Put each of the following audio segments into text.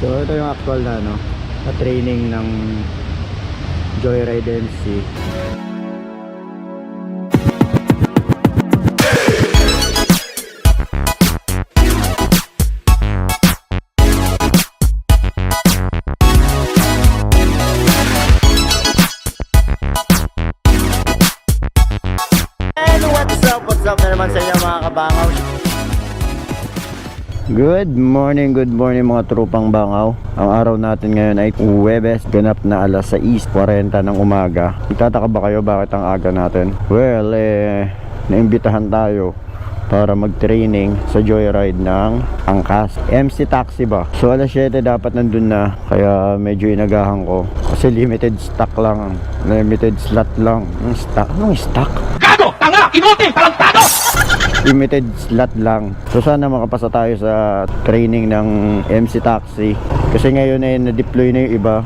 So ito yung actual na ano, na training ng Joyride MC. Good morning, good morning mga trupang bangaw Ang araw natin ngayon ay Huwebes Ganap na alas 6.40 ng umaga Magtataka ba kayo bakit ang aga natin? Well, eh, naimbitahan tayo para mag-training sa joyride ng Angkas MC Taxi ba? So alas 7 dapat nandun na Kaya medyo inagahan ko Kasi limited stock lang Limited slot lang Anong stock? Anong stock? Gago! Tanga! Inuti! Talagtado! Limited slot lang. So sana makapasa tayo sa training ng MC Taxi. Kasi ngayon eh na-deploy na yung iba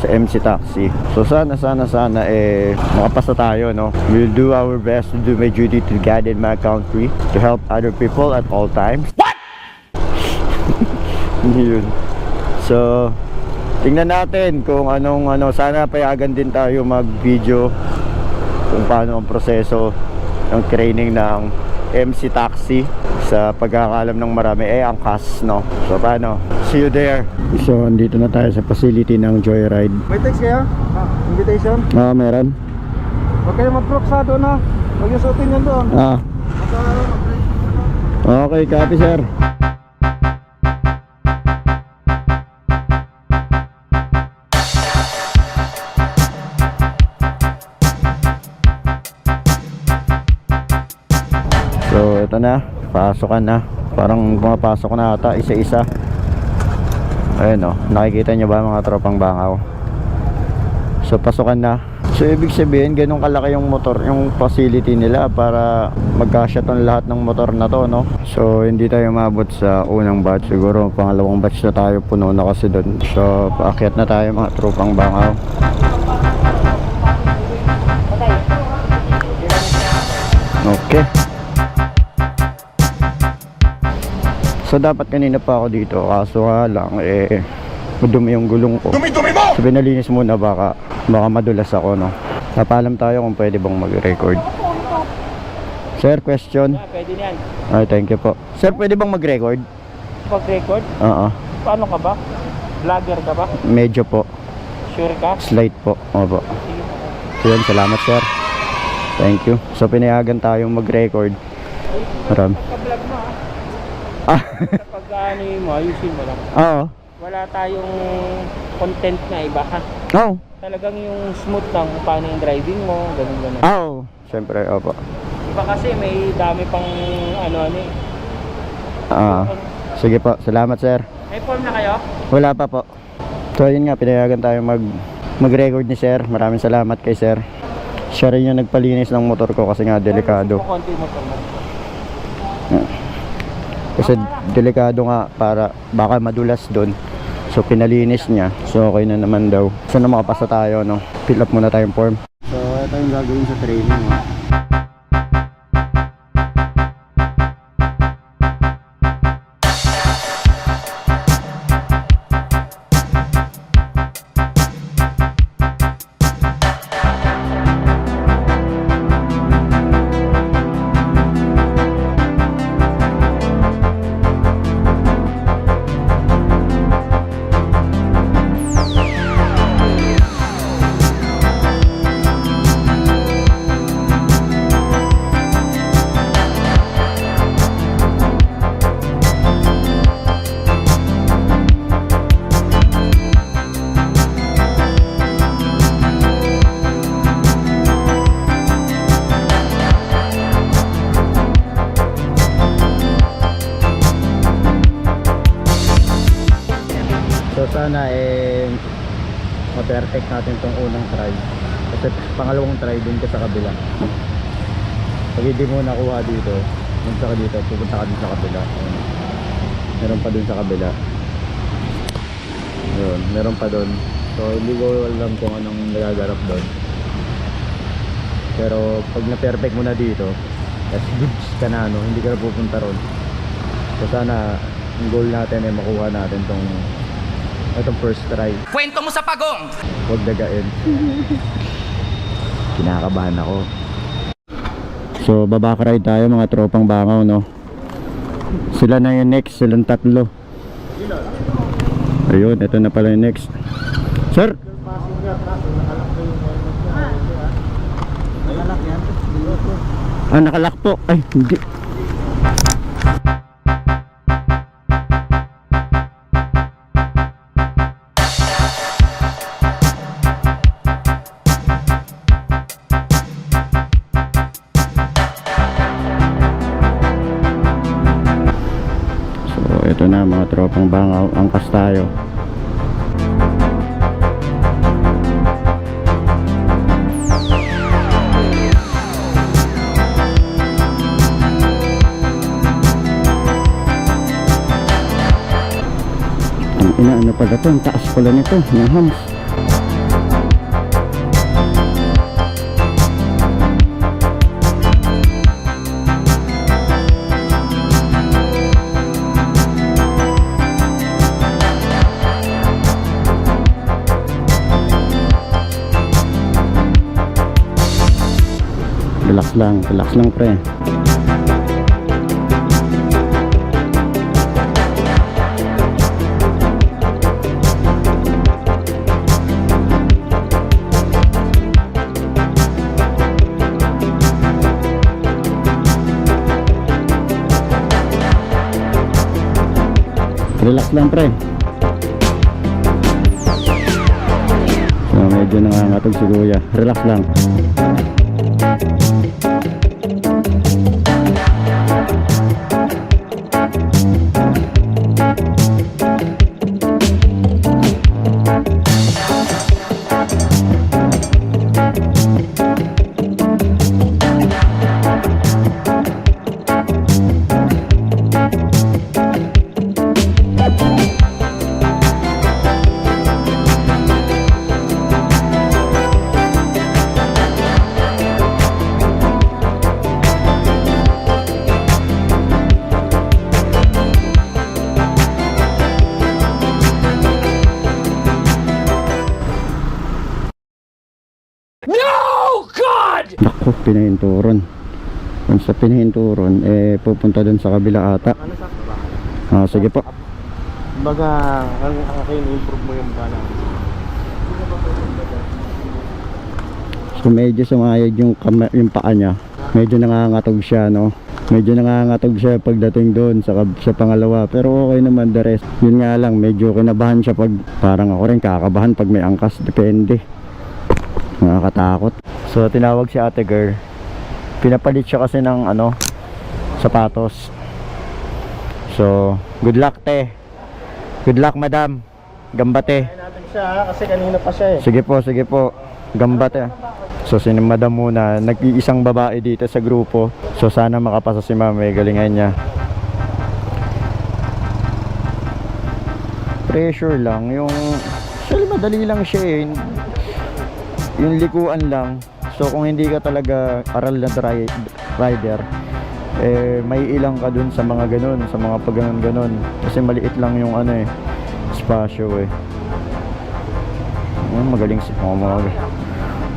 sa MC Taxi. So sana sana sana eh makapasa tayo no. We'll do our best to do my duty to guide in my country to help other people at all times. What? Yun. So tingnan natin kung anong ano sana payagan din tayo mag-video kung paano ang proseso ng training ng MC Taxi sa pagkakalam ng marami. Eh ang CAS no? So paano? See you there. So andito na tayo sa facility ng Joyride. May text kayo? Ah, invitation? ah meron. Huwag kayo mag-proksado na. Huwag yung suotin yan doon. ah. Okay copy sir ito na, pasokan na. Parang pumapasok na ata isa-isa. Ayun oh, nakikita nyo ba mga tropang bangaw? So pasukan na. So ibig sabihin ganun kalaki yung motor, yung facility nila para magkasya tong lahat ng motor na to, no? So hindi tayo mabot sa unang batch. Siguro pangalawang batch na tayo puno na kasi doon. So paakyat na tayo mga tropang bangaw. Okay. So dapat kanina pa ako dito kaso nga lang eh madumi yung gulong ko. Dumi-dumi mo! So binalinis muna baka baka madulas ako no. Papalam tayo kung pwede bang mag-record. Sir, question. Ah, pwede niyan. Ay, thank you po. Sir, pwede bang mag-record? Pag-record, Oo. paano ka ba? Vlogger ka ba? Medyo po. Sure ka? Slide po. Opo. So yun, salamat sir. Thank you. So pinayagan tayong mag-record. Maram. Ah, ah. Kapag ano mo, ayusin mo lang. oo. Wala tayong content na iba ha. Oo. Talagang yung smooth lang kung paano yung driving mo, ganun ganun. Oo. Siyempre, opo. Iba kasi may dami pang ano ano eh. Ah, sige po. Salamat sir. May form na kayo? Wala pa po. So yun nga, pinayagan tayo mag mag-record ni sir. Maraming salamat kay sir. Siya rin yung nagpalinis ng motor ko kasi nga delikado. Kung konti mo. Kasi delikado nga para baka madulas doon. So pinalinis niya. So okay na naman daw. So na makapasa tayo no. Fill up muna tayong form. So ito yung gagawin sa training. No? Ma-perfect natin tong unang try. Kasi pangalawang try din ka sa kabila. Pag hindi mo nakuha dito, punta ka dito, pupunta ka din sa kabila. Meron pa dun sa kabila. Ayun, meron pa dun. So hindi ko alam kung anong nagagarap doon. Pero pag na-perfect mo na dito, as goods ka na, no, hindi ka na pupunta ron. So sana, ang goal natin ay makuha natin tong Itong first try. Kwento mo sa pagong. Huwag dagain. Kinakabahan ako. So, babaka ride tayo mga tropang bangaw, no? Sila na yung next, silang tatlo. Ayun, ito na pala yung next. Sir! Ah, nakalak po. Ay, hindi. Tropang bangaw. Angkas tayo. Ang ina, ano pala to? Ang taas pala nito. Ng hams. Relax lang, relax lang pre. Relax lang pre. So medyo nangangatog si kuya. Relax lang. No, pinahinturon. Kung sa pinahinturon, eh, pupunta dun sa kabila ata. Ah, sige po. Baga, ang aking improve mo yung bala. So, medyo sumayad yung, yung paa niya. Medyo nangangatog siya, no? Medyo nangangatog siya pagdating doon sa, sa pangalawa. Pero okay naman the rest. Yun nga lang, medyo kinabahan siya pag parang ako rin kakabahan pag may angkas. Depende. Nakakatakot. So, tinawag si ate girl. Pinapalit siya kasi ng ano, sapatos. So, good luck te. Good luck madam. Gambate. natin siya kasi kanina pa siya eh. Sige po, sige po. Gambate. So sinimadam muna, nag-iisang babae dito sa grupo. So sana makapasa si ma'am, may galingan niya. Pressure lang, yung actually madali lang siya eh. Yung likuan lang. So kung hindi ka talaga aral na rider, eh may ilang ka dun sa mga ganun, sa mga pag ganun ganun. Kasi maliit lang yung ano eh, spasyo eh. Oh, magaling si oh, mag,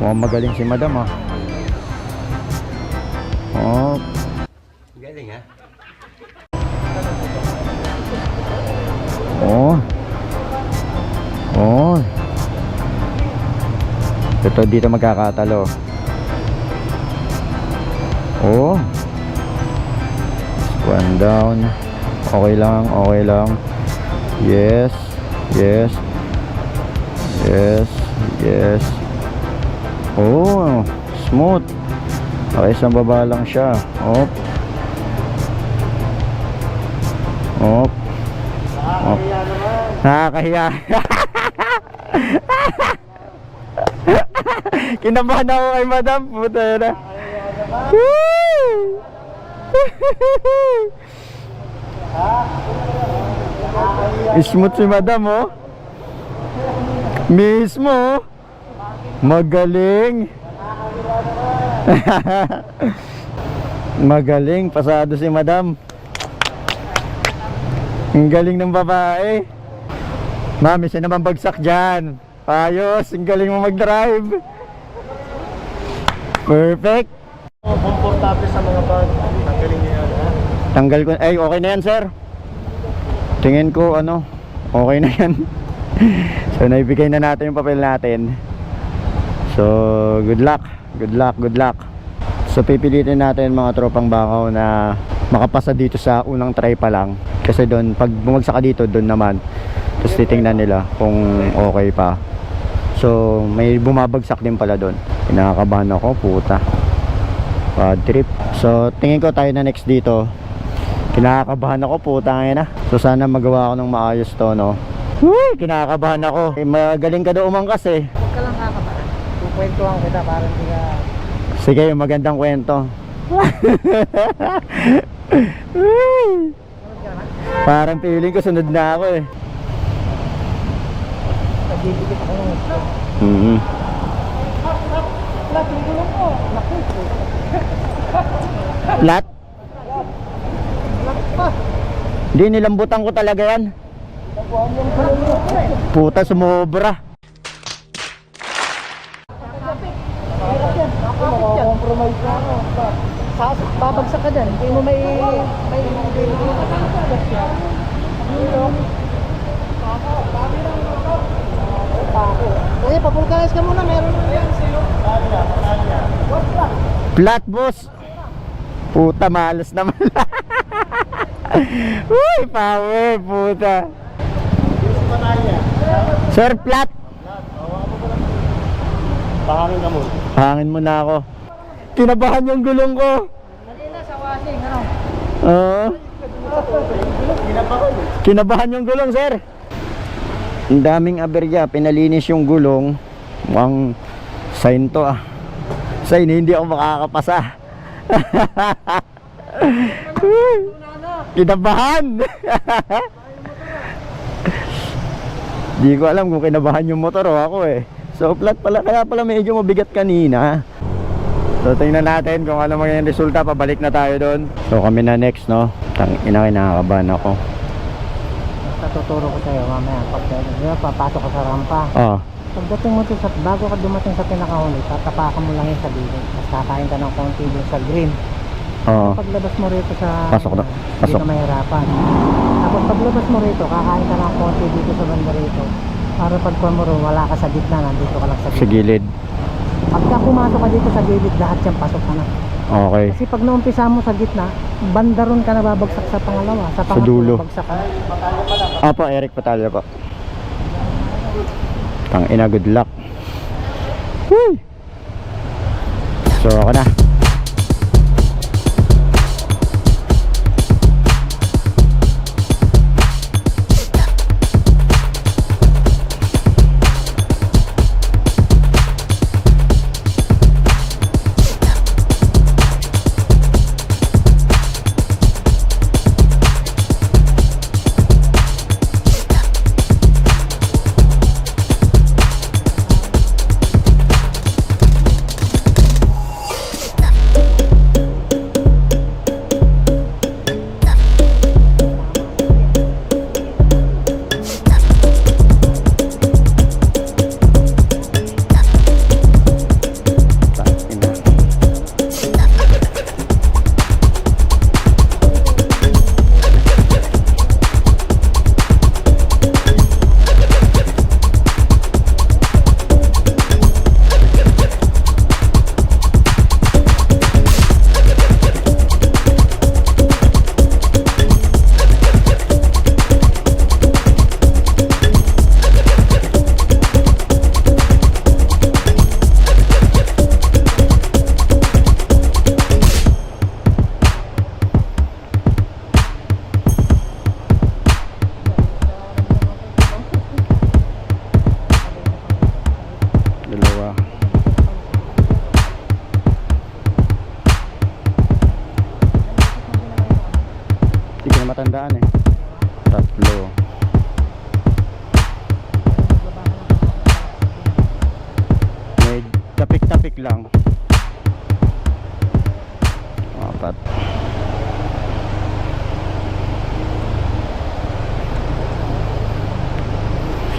mukhang magaling si madam ah. Oh. Galing ha? Ito dito magkakatalo. Oh. One down. Okay lang, okay lang. Yes. Yes. Yes. Yes. Oh, smooth. Okay, sa baba lang siya. Op. Op. Op. Nakakahiya. Kinabahan ako kay madam. Puta na. Woo! Smooth si madam oh. Mismo. Magaling. Magaling. Pasado si madam. Ang galing ng babae. Mami, siya naman bagsak dyan. Ayos, ang galing mo mag-drive. Perfect. Komportable sa mga bag. Tanggalin niyo yan. ha? Tanggal ko. Ay, okay na yan, sir. Tingin ko, ano, okay na yan. so, naibigay na natin yung papel natin. So, good luck. Good luck, good luck. So, pipilitin natin mga tropang bakaw na makapasa dito sa unang try pa lang. Kasi doon, pag bumagsak ka dito, doon naman. Tapos titingnan nila kung okay pa. So, may bumabagsak din pala doon. Kinakabahan ako, puta. Bad trip. So, tingin ko tayo na next dito. Kinakabahan ako, puta ngayon na. So, sana magawa ako ng maayos to, no? Uy, kinakabahan ako. Eh, magaling ka daw umangkas eh. Huwag ka lang kakabahan. Kukwentuhan kita para hindi ka... Sige, yung magandang kwento. Parang feeling ko sunod na ako eh. Nagdidikit ako ng gusto. Mhm. Lahat yung. Hindi, nilambutan ko talaga yan. Puta, sumobra. Compromise na ako. Sa, babagsak ka dyan. Hindi mo may... may... Kasi papulkanis ka muna, meron na yan sa'yo. Flat, boss. Puta, malas naman. Uy, power, puta. Sir, flat. Pahangin ka mo. Hangin mo na ako. Kinabahan yung gulong ko. Kanina sa washing, ano? Oo. Kinabahan yung gulong, sir. Ang daming aberya. Pinalinis yung gulong. Mukhang sign to ah. Sign, hindi ako makakapasa. Kinabahan! Di ko alam kung kinabahan yung motor o ako eh. So flat pala, kaya pala medyo mabigat kanina. So tingnan natin kung ano magiging resulta, pabalik na tayo doon. So kami na next no. Tang ina kinakabahan ako. Basta tuturo ko sa'yo mamaya. Pag di ba, papasok ka sa rampa. Oh, Pagdating mo dun sa, bago ka dumating sa pinakahuli, tatapakan mo lang yun sa gilid. Tapos kakain ka ng konti dun sa green. oo. Paglabas mo rito sa... Pasok na. Hindi Pasok. ka mahirapan. Tapos paglabas mo rito, kakain ka ng konti dito sa banda rito. Para pag pamuro, wala ka sa gitna, nandito ka lang sa Sa gilid. gilid. Pagka pumasok ka dito sa gilid, lahat yan pasok ka na. Okay. Kasi pag naumpisa mo sa gitna, banda ron ka nababagsak sa pangalawa. Sa pangatlo, dulo. bagsak ka. Apo, Eric Patalya po. Tang ina, good luck. Woo! So ako na.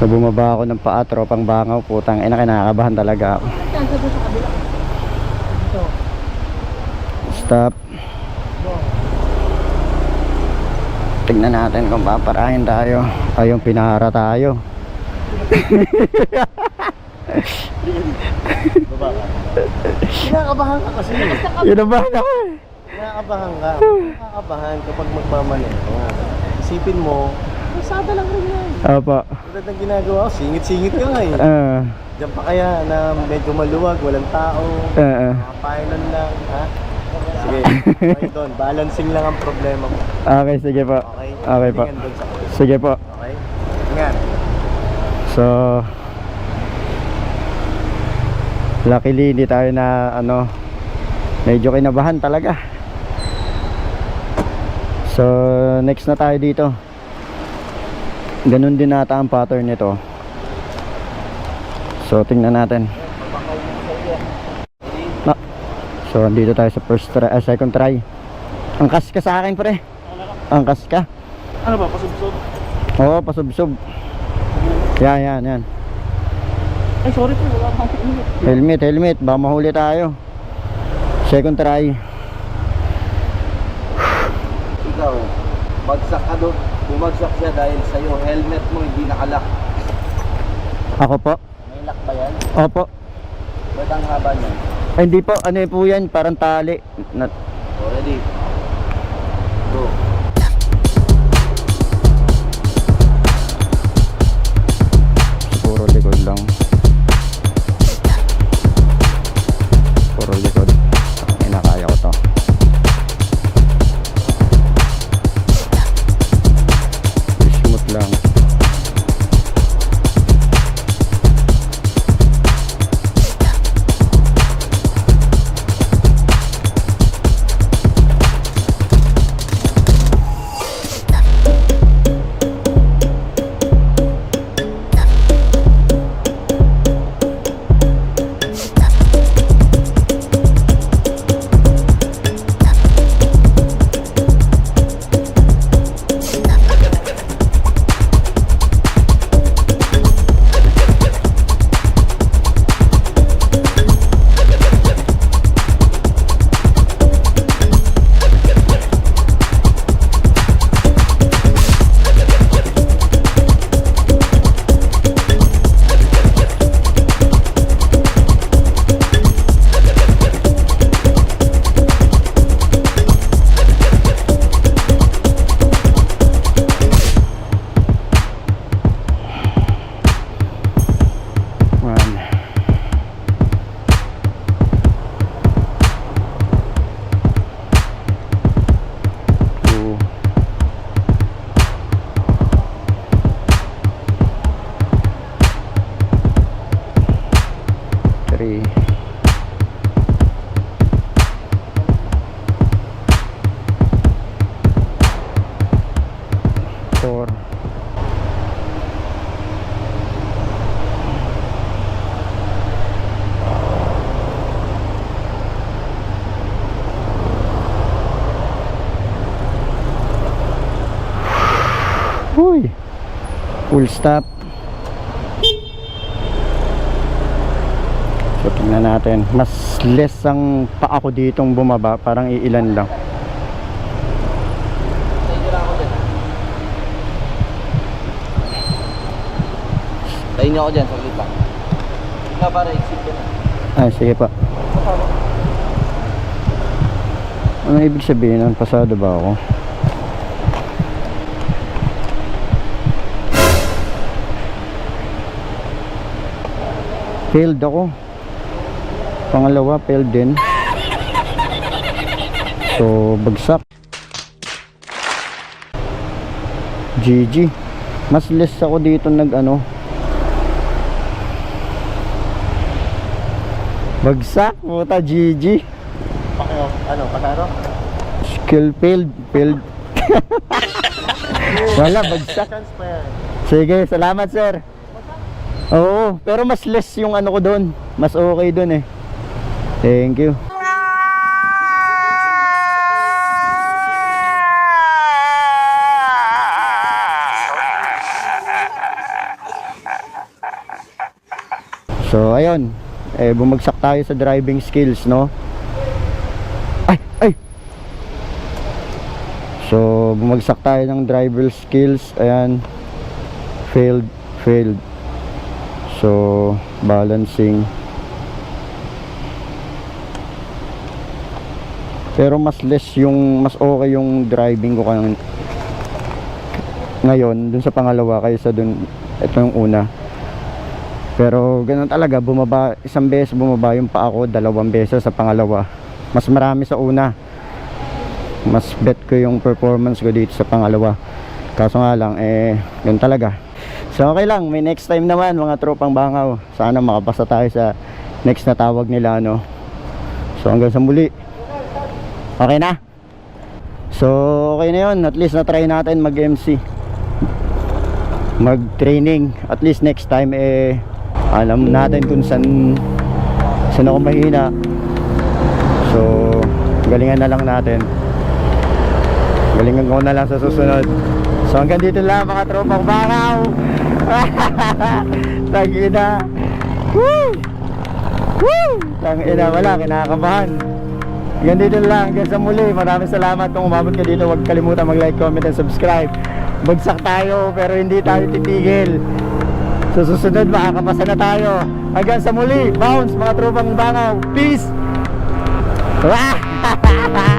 So bumaba ako ng paa, tropang bangaw, putang ina, kinakabahan talaga ako. Stop. Tingnan natin kung paparahin tayo. Ayong pinahara tayo. Kinakabahan ka kasi. Inabahan ako eh. Kinakabahan ka. Kinakabahan kapag magmamaneho. Isipin mo, kasada lang rin yan. Apa. Tulad ng ginagawa ko, singit-singit ka nga eh. Ah, Diyan pa kaya na medyo maluwag, walang tao, ah. mga pylon lang, ha? Sige, okay doon. Balancing lang ang problema mo. Okay, sige po. Okay? Okay po. Sige po. Okay? Ingat. So, luckily hindi tayo na ano, medyo kinabahan talaga. So, next na tayo dito. Ganun din nata ang pattern nito. So, tingnan natin. Na. So, dito tayo sa first try, ah, second try. Angkas ka sa akin, pre. Angkas ka. Ano ba, pasubsob? Oo, pasubsob. Yan, yan, yan. Ay, sorry po, wala akong init. Helmet, helmet. Baka mahuli tayo. Second try. Ikaw, bagsak ka doon. Bumagsak siya dahil sa'yo, helmet mo hindi nakalak. Ako po. May lock ba yan? Opo. Ba't ang haba niyan? Ay, hindi po. Ano po yan? Parang tali. Na, Already. Full stop. So tingnan natin. Mas less ang paa ko ditong bumaba. Parang iilan lang. Tayo niyo ako dyan, saglit lang. Nga para exit ka na. Ah, sige pa. Ano ibig sabihin? Ang pasado ba ako? Failed ako. Pangalawa, failed din. So, bagsak. GG. Mas less ako dito nag ano. Bagsak, puta GG. Pakyo, ano, pasaro? Skill failed, failed. Wala, bagsak. Sige, salamat sir. Oo, pero mas less yung ano ko doon. Mas okay doon eh. Thank you. So, ayun. Eh, bumagsak tayo sa driving skills, no? Ay, ay! So, bumagsak tayo ng driver skills. Ayan. Failed, failed. So, balancing. Pero mas less yung, mas okay yung driving ko kang ngayon dun sa pangalawa kaysa dun ito yung una. Pero ganun talaga, bumaba, isang beses bumaba yung pa ako, dalawang beses sa pangalawa. Mas marami sa una. Mas bet ko yung performance ko dito sa pangalawa. Kaso nga lang, eh, yun talaga. So okay lang, may next time naman mga tropang bangaw. Sana makapasa tayo sa next na tawag nila, no? So hanggang sa muli. Okay na? So okay na yun, at least na-try natin mag-MC. Mag-training. At least next time, eh, alam natin kung saan, saan ako mahina. So, galingan na lang natin. Galingan ko na lang sa susunod. So hanggang dito lang mga tropang bakaw. Tangina. Woo! Woo! Tangina wala, kinakabahan. Hanggang dito lang, hanggang sa muli. Maraming salamat kung umabot ka dito. Huwag kalimutan mag-like, comment, and subscribe. Bagsak tayo, pero hindi tayo titigil. Sa susunod, makakapasa na tayo. Hanggang sa muli, bounce mga tropang bangaw. Peace!